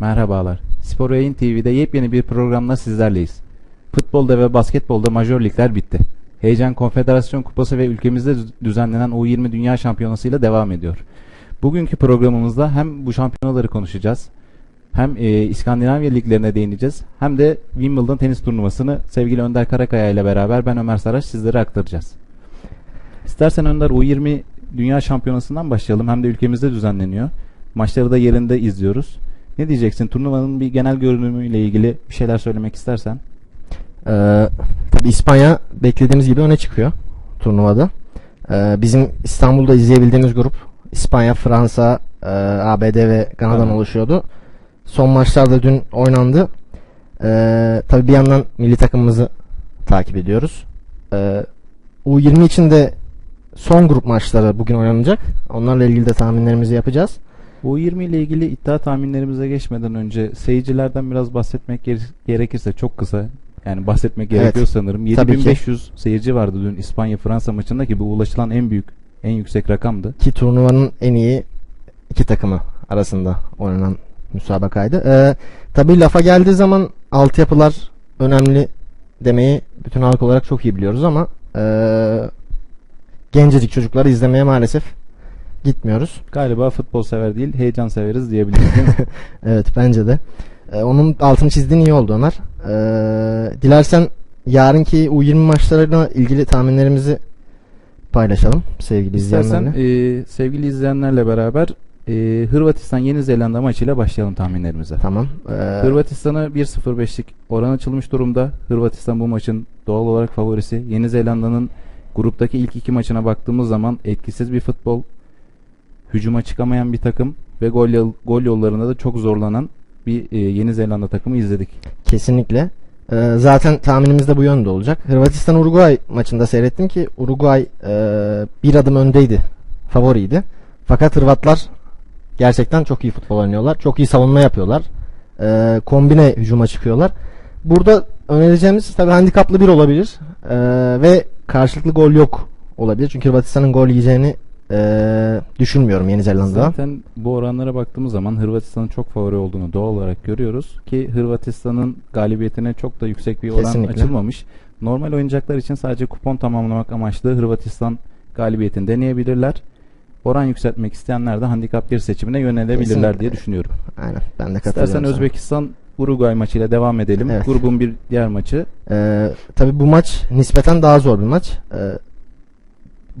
Merhabalar. Spor Yayın TV'de yepyeni bir programla sizlerleyiz. Futbolda ve basketbolda majör ligler bitti. Heyecan Konfederasyon Kupası ve ülkemizde düz- düzenlenen U20 Dünya Şampiyonası ile devam ediyor. Bugünkü programımızda hem bu şampiyonaları konuşacağız, hem e, İskandinavya liglerine değineceğiz, hem de Wimbledon tenis turnuvasını sevgili Önder Karakaya ile beraber ben Ömer Saraç sizlere aktaracağız. İstersen Önder U20 Dünya Şampiyonası'ndan başlayalım. Hem de ülkemizde düzenleniyor. Maçları da yerinde izliyoruz. Ne diyeceksin? Turnuvanın bir genel görünümüyle ilgili bir şeyler söylemek istersen. Ee, tabii İspanya beklediğimiz gibi öne çıkıyor turnuvada. Ee, bizim İstanbul'da izleyebildiğimiz grup İspanya, Fransa, e, ABD ve Kanada'dan oluşuyordu. Son maçlarda dün oynandı. Ee, tabii bir yandan milli takımımızı takip ediyoruz. Ee, U20 için de son grup maçları bugün oynanacak. Onlarla ilgili de tahminlerimizi yapacağız. U20 ile ilgili iddia tahminlerimize geçmeden önce seyircilerden biraz bahsetmek gere- gerekirse çok kısa yani bahsetmek Evet. gerekiyor sanırım. Tabii ki. 7500 seyirci vardı dün İspanya-Fransa maçında ki bu ulaşılan en büyük en yüksek rakamdı. Ki turnuvanın en iyi iki takımı arasında oynanan müsabakaydı. Ee, tabii lafa geldiği zaman altyapılar önemli demeyi bütün halk olarak çok iyi biliyoruz ama ee, gencecik çocukları izlemeye maalesef gitmiyoruz. Galiba futbol sever değil heyecan severiz diyebiliriz? Evet bence de. Ee, onun altını çizdiğin iyi oldu Ömer. Ee, dilersen yarınki U20 maçlarıyla ilgili tahminlerimizi paylaşalım sevgili İstersen izleyenlerle. e, sevgili izleyenlerle beraber e, Hırvatistan Yeni Zelanda maçıyla başlayalım tahminlerimize. Tamam. Ee, Hırvatistan'a 1-0-5'lik oran açılmış durumda. Hırvatistan bu maçın doğal olarak favorisi. Yeni Zelanda'nın gruptaki ilk iki maçına baktığımız zaman etkisiz bir futbol, hücuma çıkamayan bir takım ve gol, gol yollarında da çok zorlanan bir e, Yeni Zelanda takımı izledik. Kesinlikle. Ee, zaten tahminimiz de bu yönde olacak. Hırvatistan-Uruguay maçında seyrettim ki Uruguay e, bir adım öndeydi. Favoriydi. Fakat Hırvatlar gerçekten çok iyi futbol oynuyorlar. Çok iyi savunma yapıyorlar. Ee, kombine hücuma çıkıyorlar. Burada önereceğimiz tabii handikaplı bir olabilir. Ee, ve karşılıklı gol yok olabilir. Çünkü Hırvatistan'ın gol yiyeceğini e, düşünmüyorum Yeni Zelanda'da. Zaten bu oranlara baktığımız zaman Hırvatistan'ın çok favori olduğunu doğal olarak görüyoruz ki Hırvatistan'ın galibiyetine çok da yüksek bir oran Kesinlikle. açılmamış. Normal oyuncaklar için sadece kupon tamamlamak amaçlı Hırvatistan galibiyetini deneyebilirler. Oran yükseltmek isteyenler de handikap 1 seçimine yönelebilirler Kesinlikle. diye düşünüyorum. Aynen ben de katılıyorum. İstersen sana. Özbekistan Uruguay maçıyla devam edelim. Evet. Grubun bir diğer maçı. Ee, tabii bu maç nispeten daha zor bir maç. Ee,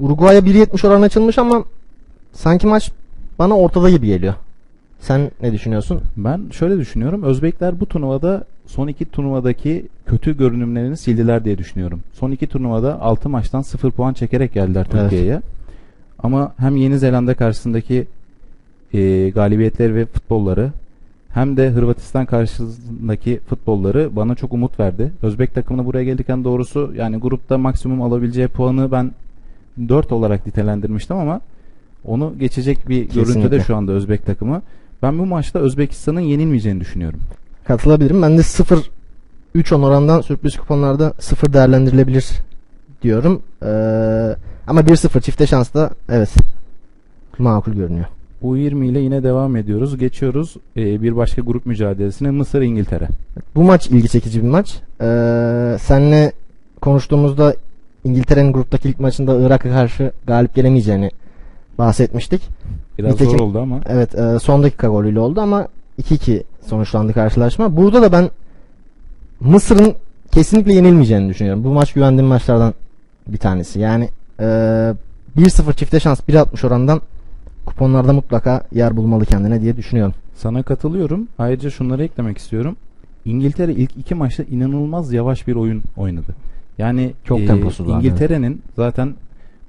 Uruguay'a 1.70 oran açılmış ama sanki maç bana ortada gibi geliyor. Sen ne düşünüyorsun? Ben şöyle düşünüyorum. Özbekler bu turnuvada son iki turnuvadaki kötü görünümlerini sildiler diye düşünüyorum. Son iki turnuvada 6 maçtan 0 puan çekerek geldiler Evet. Türkiye'ye. Ama hem Yeni Zelanda karşısındaki e, galibiyetleri ve futbolları hem de Hırvatistan karşısındaki futbolları bana çok umut verdi. Özbek takımını buraya gelirken doğrusu yani grupta maksimum alabileceği puanı ben 4 olarak nitelendirmiştim ama onu geçecek bir görüntüde Kesinlikle. şu anda Özbek takımı. Ben bu maçta Özbekistan'ın yenilmeyeceğini düşünüyorum. Katılabilirim. Ben de 0 3 10 orandan sürpriz kuponlarda 0 değerlendirilebilir diyorum. Ee, ama 1-0 çifte şansla evet makul görünüyor. U20 ile yine devam ediyoruz. Geçiyoruz e, bir başka grup mücadelesine Mısır İngiltere. Bu maç ilgi çekici bir maç. Ee, senle konuştuğumuzda İngiltere'nin gruptaki ilk maçında Irak'a karşı galip gelemeyeceğini bahsetmiştik. Biraz Nitekim- zor oldu ama Evet e, son dakika golüyle oldu ama 2-2 sonuçlandı karşılaşma. Burada da ben Mısır'ın kesinlikle yenilmeyeceğini düşünüyorum. Bu maç güvendiğim maçlardan bir tanesi. Yani e, 1-0 çifte şans 1.60 orandan kuponlarda mutlaka yer bulmalı kendine diye düşünüyorum. sana katılıyorum. Ayrıca şunları eklemek istiyorum. İngiltere ilk iki maçta inanılmaz yavaş bir oyun oynadı. Yani Çok e, temposuz vardı, İngiltere'nin zaten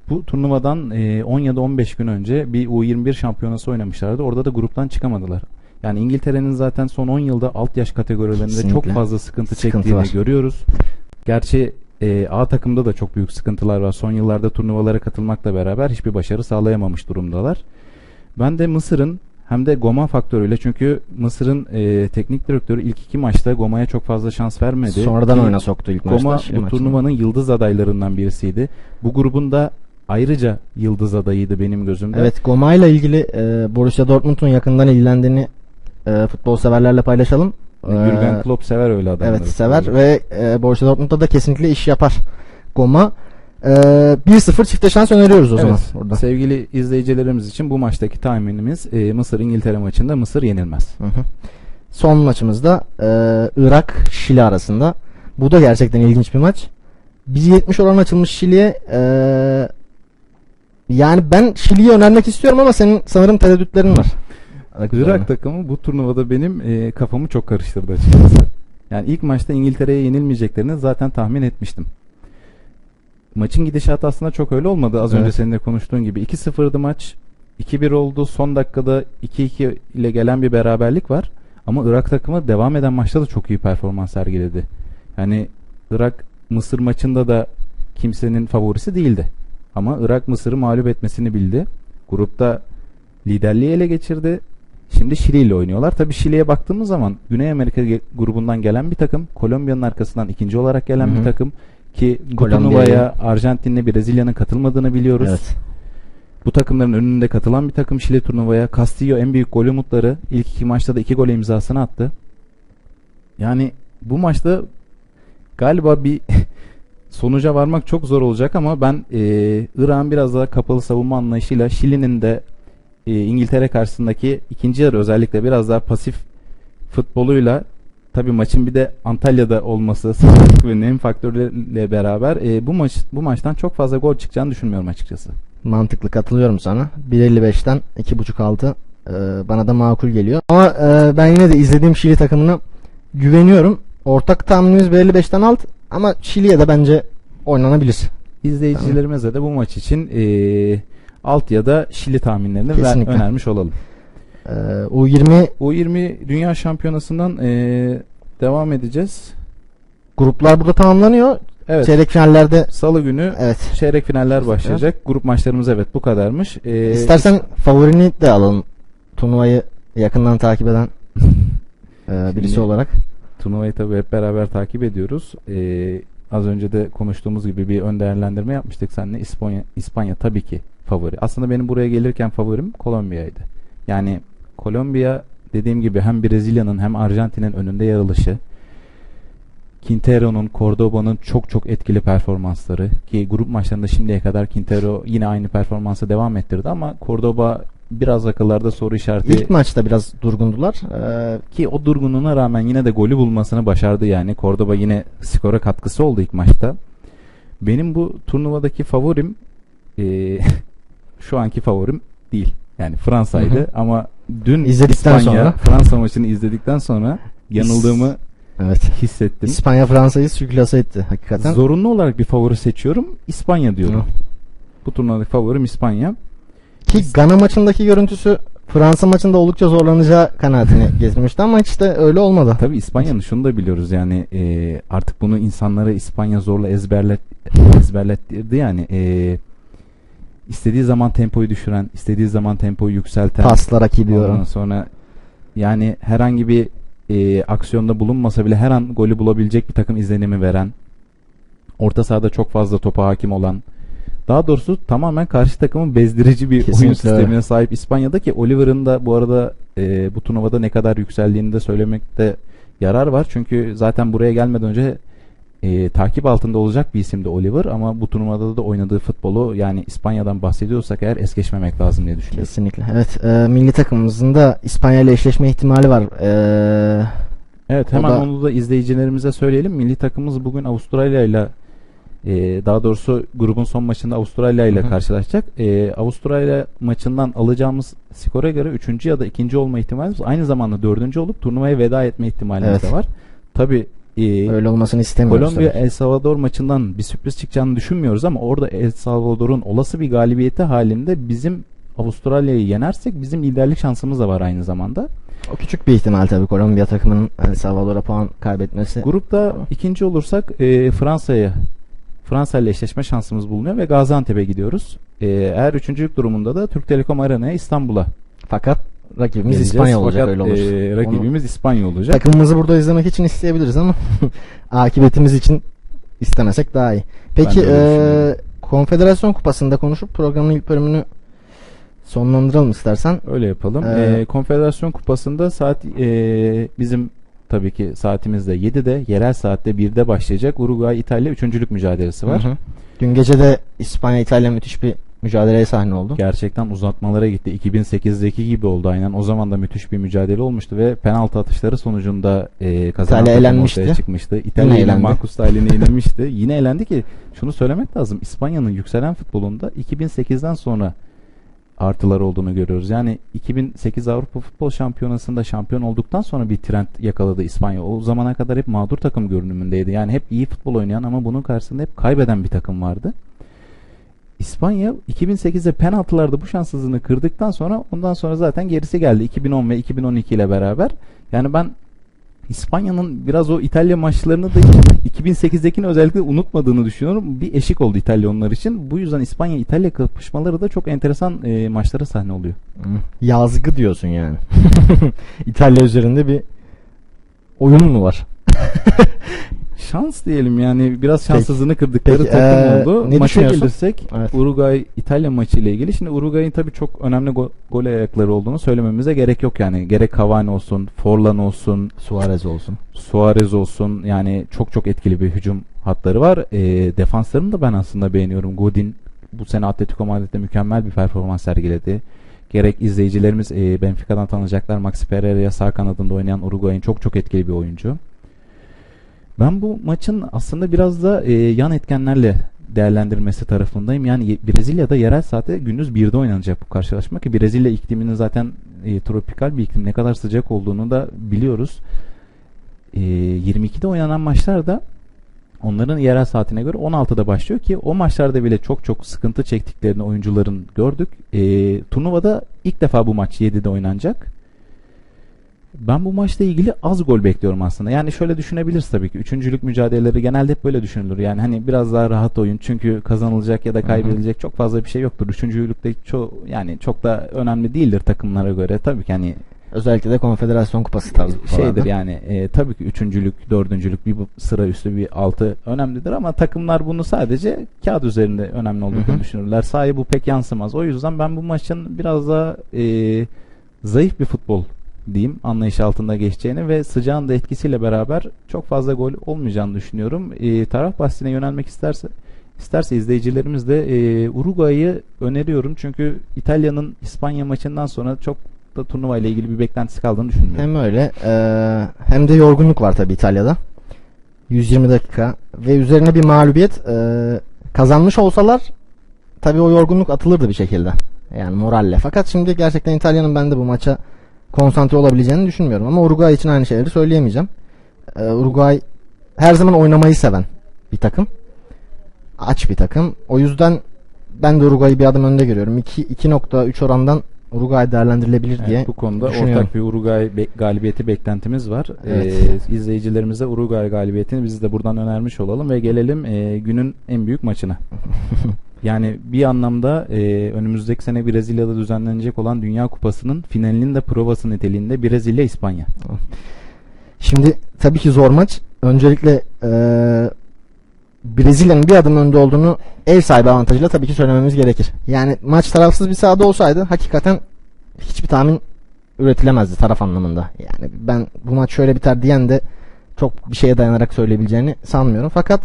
bu turnuvadan e, 10 ya da 15 gün önce bir U21 şampiyonası oynamışlardı. Orada da gruptan çıkamadılar. Yani İngiltere'nin zaten son 10 yılda alt yaş kategorilerinde Kesinlikle. çok fazla sıkıntı Sıkıntı çektiğini var. görüyoruz. Gerçi e, A takımda da çok büyük sıkıntılar var. Son yıllarda turnuvalara katılmakla beraber hiçbir başarı sağlayamamış durumdalar. Ben de Mısır'ın hem de Goma faktörüyle çünkü Mısır'ın e, teknik direktörü ilk iki maçta Goma'ya çok fazla şans vermedi. Sonradan Ki oyuna soktu ilk Goma maçta. Şili bu maçında. turnuvanın yıldız adaylarından birisiydi. Bu grubun da ayrıca yıldız adayıydı benim gözümde. Evet Goma ile ilgili e, Borussia Dortmund'un yakından ilgilendiğini e, futbol severlerle paylaşalım. Jürgen Ee, Klopp sever öyle adamları. Evet sever ve e, Borussia Dortmund'da da kesinlikle iş yapar. Goma. E, 1-0 çifte şans öneriyoruz o zaman burada. sevgili izleyicilerimiz için bu maçtaki tahminimiz e, Mısır-İngiltere maçında Mısır yenilmez. Hı hı. Son maçımızda e, Irak-Şili arasında. Bu da gerçekten ilginç bir maç. 1.70 oran açılmış Şili'ye e, yani ben Şili'yi önermek istiyorum ama senin sanırım tereddütlerin var. Irak takımı bu turnuvada benim e, kafamı çok karıştırdı açıkçası. Yani ilk maçta İngiltere'ye yenilmeyeceklerini zaten tahmin etmiştim. Maçın gidişatı aslında çok öyle olmadı. Az önce Evet. seninle konuştuğun gibi 2-0'dı maç. 2-1 oldu. Son dakikada 2-2 ile gelen bir beraberlik var. Ama Irak takımı devam eden maçta da çok iyi performans sergiledi. Yani Irak Mısır maçında da kimsenin favorisi değildi. Ama Irak Mısır'ı mağlup etmesini bildi. Grupta liderliği ele geçirdi. Şimdi Şili ile oynuyorlar. Tabii Şili'ye baktığımız zaman Güney Amerika grubundan gelen bir takım, Kolombiya'nın arkasından ikinci olarak gelen Hı hı. bir takım ki turnuvaya Arjantin'le Brezilya'nın katılmadığını biliyoruz. Evet. Bu takımların önünde katılan bir takım Şili turnuvaya. Castillo en büyük gol umutları. İlk iki maçta da iki gol imzasını attı. Yani bu maçta galiba bir sonuca varmak çok zor olacak ama ben e, Irak'ın biraz daha kapalı savunma anlayışıyla Şili'nin de e, İngiltere karşısındaki ikinci yarı özellikle biraz daha pasif futboluyla tabi maçın bir de Antalya'da olması sıcaklık ve nem faktörleriyle beraber e, bu maç bu maçtan çok fazla gol çıkacağını düşünmüyorum açıkçası. Mantıklı katılıyorum sana. 1.55'ten 2.5 altı e, bana da makul geliyor. Ama e, ben yine de izlediğim Şili takımına güveniyorum. Ortak tahminimiz 1.55'ten alt ama Şili'ye de bence oynanabilir. İzleyicilerimize de bu maç için e, alt ya da Şili tahminlerini ver, önermiş olalım. E, U20 U20 Dünya Şampiyonası'ndan e, devam edeceğiz. gruplar burada tamamlanıyor. Evet. Çeyrek finallerde Salı günü evet. çeyrek finaller başlayacak. Grup maçlarımız evet bu kadarmış. E, İstersen favorini de alalım. Turnuvayı yakından takip eden e, birisi Şimdi- olarak. Turnuvayı tabii hep beraber takip ediyoruz. Ee, az önce de konuştuğumuz gibi bir ön değerlendirme yapmıştık seninle. İspanya, İspanya tabii ki favori. Aslında benim buraya gelirken favorim Kolombiya'ydı. Yani Kolombiya dediğim gibi hem Brezilya'nın hem Arjantin'in önünde yer alışı. Quintero'nun, Cordoba'nın çok çok etkili performansları ki grup maçlarında şimdiye kadar Quintero yine aynı performansı devam ettirdi ama Cordoba biraz akıllarda soru işareti İlk maçta biraz durgundular. E, ki o durgunluğuna rağmen yine de golü bulmasını başardı yani. Cordoba yine skora katkısı oldu ilk maçta. Benim bu turnuvadaki favorim eee, şu anki favorim değil. Yani Fransa'ydı ama dün İzledikten İspanya sonra. Fransa maçını izledikten sonra yanıldığımı evet. hissettim. İspanya Fransa'yı sürklase etti hakikaten. Zorunlu olarak bir favori seçiyorum. İspanya diyorum. Hı. Bu turnuvadaki favorim İspanya. Ki Gana maçındaki görüntüsü Fransa maçında oldukça zorlanacağı kanaatini getirmişti ama işte öyle olmadı. Tabii İspanya'nın şunu da biliyoruz yani e, artık bunu insanlara İspanya zorla ezberlet ezberlettirdi yani e, istediği zaman tempoyu düşüren, istediği zaman tempoyu yükselten, Pasla rakibi ondan yoran. sonra yani herhangi bir e, aksiyonda bulunmasa bile her an golü bulabilecek bir takım izlenimi veren, orta sahada çok fazla topa hakim olan, daha doğrusu tamamen karşı takımın bezdirici bir oyun Kesinlikle sistemine öyle. sahip İspanya'da ki Oliver'ın da bu arada e, bu turnuvada ne kadar yükseldiğini de söylemekte yarar var. Çünkü zaten buraya gelmeden önce e, takip altında olacak bir isimdi Oliver ama bu turnuvada da oynadığı futbolu yani İspanya'dan bahsediyorsak eğer es geçmemek lazım diye düşünüyorum. Kesinlikle. Evet, e, milli takımımızın da İspanya ile eşleşme ihtimali var. E, Evet hemen da- onu da izleyicilerimize söyleyelim. Milli takımımız bugün Avustralya ile e, daha doğrusu grubun son maçında Avustralya ile karşılaşacak. E, Avustralya maçından alacağımız skora göre 3. ya da 2. olma ihtimalimiz aynı zamanda 4. olup turnuvaya veda etme ihtimalimiz Evet. de var. Tabi e, öyle olmasını istemiyoruz. Kolombiya tabii. El Salvador maçından bir sürpriz çıkacağını düşünmüyoruz ama orada El Salvador'un olası bir galibiyeti halinde bizim Avustralya'yı yenersek bizim liderlik şansımız da var aynı zamanda. O küçük bir ihtimal tabii Kolombiya takımının El Salvador'a puan kaybetmesi. Grupta ikinci olursak e, Fransa'ya Fransa ile eşleşme şansımız bulunuyor ve Gaziantep'e gidiyoruz. E, eğer üçüncülük durumunda da Türk Telekom Arena'ya İstanbul'a Fakat rakibimiz geleceğiz. İspanya olacak Fakat, öyle olursa. e, rakibimiz İspanya olacak. Takımımızı burada izlemek için isteyebiliriz ama akıbetimiz için istemesek daha iyi. Peki e. Konfederasyon Kupası'nda konuşup programın ilk bölümünü sonlandıralım istersen. Öyle yapalım. Ee, Ee, Konfederasyon Kupası'nda saat ee, bizim tabii ki saatimizde 7'de, yerel saatte 1'de başlayacak Uruguay İtalya üçüncülük mücadelesi var. Hı hı. Dün gece de İspanya İtalya müthiş bir mücadeleye sahne oldu. Gerçekten uzatmalara gitti. 2008'deki gibi oldu aynen. O zaman da müthiş bir mücadele olmuştu ve penaltı atışları sonucunda e, kazanan takım ortaya çıkmıştı. İtalya elendi. Marcus Taylin'e yenilmişti. Yine elendi ki şunu söylemek lazım. İspanya'nın yükselen futbolunda 2008'den sonra artılar olduğunu görüyoruz. Yani 2008 Avrupa Futbol Şampiyonası'nda şampiyon olduktan sonra bir trend yakaladı İspanya. O zamana kadar hep mağdur takım görünümündeydi. Yani hep iyi futbol oynayan ama bunun karşısında hep kaybeden bir takım vardı. İspanya 2008'de penaltılarda bu şanssızlığını kırdıktan sonra ondan sonra zaten gerisi geldi 2010 ve 2012 ile beraber. Yani ben İspanya'nın biraz o İtalya maçlarını da 2008'dekini özellikle unutmadığını düşünüyorum. Bir eşik oldu İtalya onlar için. Bu yüzden İspanya İtalya kapışmaları da çok enteresan e, maçlara sahne oluyor. Yazgı diyorsun yani. İtalya üzerinde bir oyun mu var? Şans diyelim yani biraz şanssızlığını kırdıkları Peki, takım ee, oldu. ne Maça gelirsek Evet. Uruguay İtalya maçı ile ilgili. Şimdi Uruguay'ın tabii çok önemli go- gol ayakları olduğunu söylememize gerek yok yani. Gerek Cavani olsun, Forlan olsun, Suarez olsun. Suarez olsun yani çok çok etkili bir hücum hatları var. E, defanslarını da ben aslında beğeniyorum. Godin bu sene Atletico Madrid'de mükemmel bir performans sergiledi. Gerek izleyicilerimiz e, Benfica'dan tanıyacaklar Maxi Pereira'ya sağ kanadında oynayan Uruguay'ın çok çok etkili bir oyuncu. Ben bu maçın aslında biraz da e, yan etkenlerle değerlendirmesi tarafındayım. Yani Brezilya'da yerel saatte gündüz 1'de oynanacak bu karşılaşma ki Brezilya ikliminin zaten e, tropikal bir iklim ne kadar sıcak olduğunu da biliyoruz. E, 22'de oynanan maçlar da onların yerel saatine göre 16'da başlıyor ki o maçlarda bile çok çok sıkıntı çektiklerini oyuncuların gördük. E, turnuvada ilk defa bu maç 7'de oynanacak. Ben bu maçla ilgili az gol bekliyorum aslında. Yani şöyle düşünebiliriz tabii ki. Üçüncülük mücadeleleri genelde hep böyle düşünülür. Yani hani biraz daha rahat oyun. Çünkü kazanılacak ya da kaybedilecek çok fazla bir şey yoktur. Üçüncülükte ço yani çok da önemli değildir takımlara göre. Tabii ki hani Özellikle de Konfederasyon Kupası tarzı şeydir yani e, tabii ki üçüncülük, dördüncülük bir sıra üstü bir altı önemlidir ama takımlar bunu sadece kağıt üzerinde önemli olduğunu Hı hı. düşünürler. Sahaya bu pek yansımaz. O yüzden ben bu maçın biraz daha e, zayıf bir futbol diyeyim anlayış altında geçeceğini ve sıcağın da etkisiyle beraber çok fazla gol olmayacağını düşünüyorum. E, taraf bahsine yönelmek isterse isterse izleyicilerimiz de e, Uruguay'ı öneriyorum çünkü İtalya'nın İspanya maçından sonra çok da turnuva ile ilgili bir beklentisi kaldığını düşünmüyorum. Hem öyle eee, hem de yorgunluk var tabii İtalya'da. 120 dakika ve üzerine bir mağlubiyet eee, kazanmış olsalar tabii o yorgunluk atılırdı bir şekilde. Yani moralle. Fakat şimdi gerçekten İtalya'nın ben de bu maça konsantre olabileceğini düşünmüyorum. Ama Uruguay için aynı şeyleri söyleyemeyeceğim. Eee, Uruguay her zaman oynamayı seven bir takım. Aç bir takım. O yüzden ben de Uruguay'ı bir adım önde görüyorum. 2 2.3 orandan Uruguay değerlendirilebilir Evet, diye bu konuda ortak bir Uruguay be- galibiyeti beklentimiz var. Evet. Ee, izleyicilerimize Uruguay galibiyetini biz de buradan önermiş olalım ve gelelim e, günün en büyük maçına. yani bir anlamda e, önümüzdeki sene Brezilya'da düzenlenecek olan Dünya Kupası'nın finalinin de provası niteliğinde Brezilya İspanya. Şimdi tabii ki zor maç. Öncelikle eee, Brezilya'nın bir adım önde olduğunu ev sahibi avantajıyla tabii ki söylememiz gerekir. Yani maç tarafsız bir sahada olsaydı hakikaten hiçbir tahmin üretilemezdi taraf anlamında. Yani ben bu maç şöyle biter diyen de çok bir şeye dayanarak söyleyebileceğini sanmıyorum. Fakat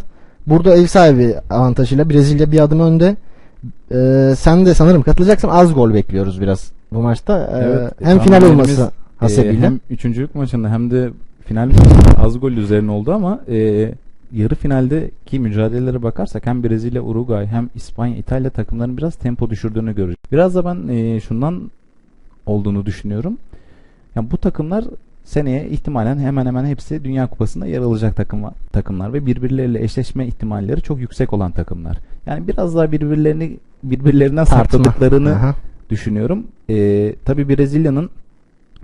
burada ev sahibi avantajıyla Brezilya bir adım önde. Eee, sen de sanırım katılacaksın. Az gol bekliyoruz biraz bu maçta. Eee, Evet, hem final tahminlerimiz, olması Ee, hasebiyle. hem üçüncülük maçında hem de final maçında az gol üzerine oldu ama e, yarı finaldeki mücadelelere bakarsak hem Brezilya, Uruguay hem İspanya, İtalya takımlarının biraz tempo düşürdüğünü göreceğiz. Biraz da ben e, şundan olduğunu düşünüyorum. Yani bu takımlar seneye ihtimalen hemen hemen hepsi Dünya Kupası'nda yer alacak takım, takımlar ve birbirleriyle eşleşme ihtimalleri çok yüksek olan takımlar. Yani biraz daha birbirlerini birbirlerinden Aha. düşünüyorum. Ee, tabii Brezilya'nın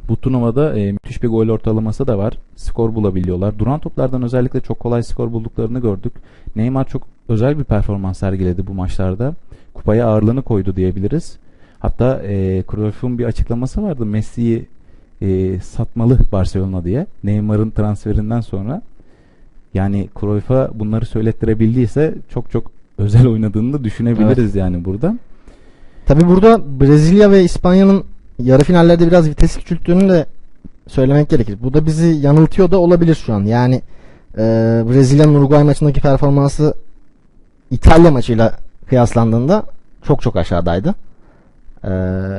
bu turnuvada e, müthiş bir gol ortalaması da var. Skor bulabiliyorlar. Duran toplardan özellikle çok kolay skor bulduklarını gördük. Neymar çok özel bir performans sergiledi bu maçlarda. Kupaya ağırlığını koydu diyebiliriz. Hatta e, Cruyff'un bir açıklaması vardı. Messi'yi e, satmalı Barcelona diye. Neymar'ın transferinden sonra. Yani Cruyff'a bunları söylettirebildiyse çok çok özel oynadığını da düşünebiliriz yani burada. Tabi burada Brezilya ve İspanya'nın yarı finallerde biraz vites küçülttüğünü de söylemek gerekir. Bu da bizi yanıltıyor da olabilir şu an. Yani e, Brezilya'nın Uruguay maçındaki performansı İtalya maçıyla kıyaslandığında çok çok aşağıdaydı. E,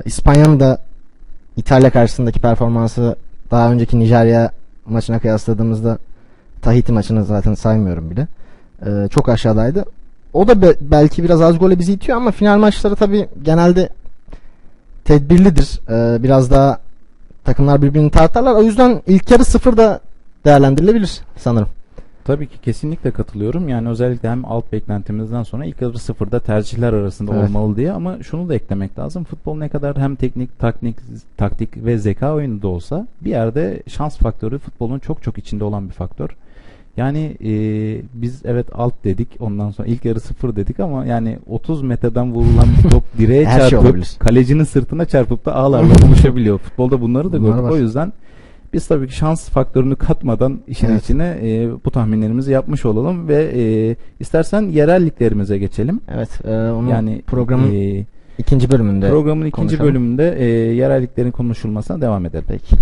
İspanya'nın da İtalya karşısındaki performansı daha önceki Nijerya maçına kıyasladığımızda Tahiti maçını zaten saymıyorum bile. E, çok aşağıdaydı. O da be- belki biraz az gole bizi itiyor ama final maçları tabii genelde tedbirlidir. Ee, biraz daha takımlar birbirini tartarlar. O yüzden ilk yarı sıfır da değerlendirilebilir sanırım. Tabii ki kesinlikle katılıyorum. Yani özellikle hem alt beklentimizden sonra ilk yarı sıfırda tercihler arasında Evet. olmalı diye ama şunu da eklemek lazım. Futbol ne kadar hem teknik, taktik, taktik ve zeka oyunu da olsa bir yerde şans faktörü futbolun çok çok içinde olan bir faktör. Yani e, biz evet alt dedik ondan sonra ilk yarı sıfır dedik ama yani 30 metreden vurulan bir top direğe şey çarpıp olabilir. kalecinin sırtına çarpıp da ağlarla buluşabiliyor. Futbolda bunları da gördük. O yüzden biz tabii ki şans faktörünü katmadan işin Evet. içine e, bu tahminlerimizi yapmış olalım ve e, istersen yerel liglerimize geçelim. Evet. e, onu Yani programın e, ikinci bölümünde programın ikinci konuşalım. bölümünde e, yerel liglerin konuşulmasına devam edelim. Peki.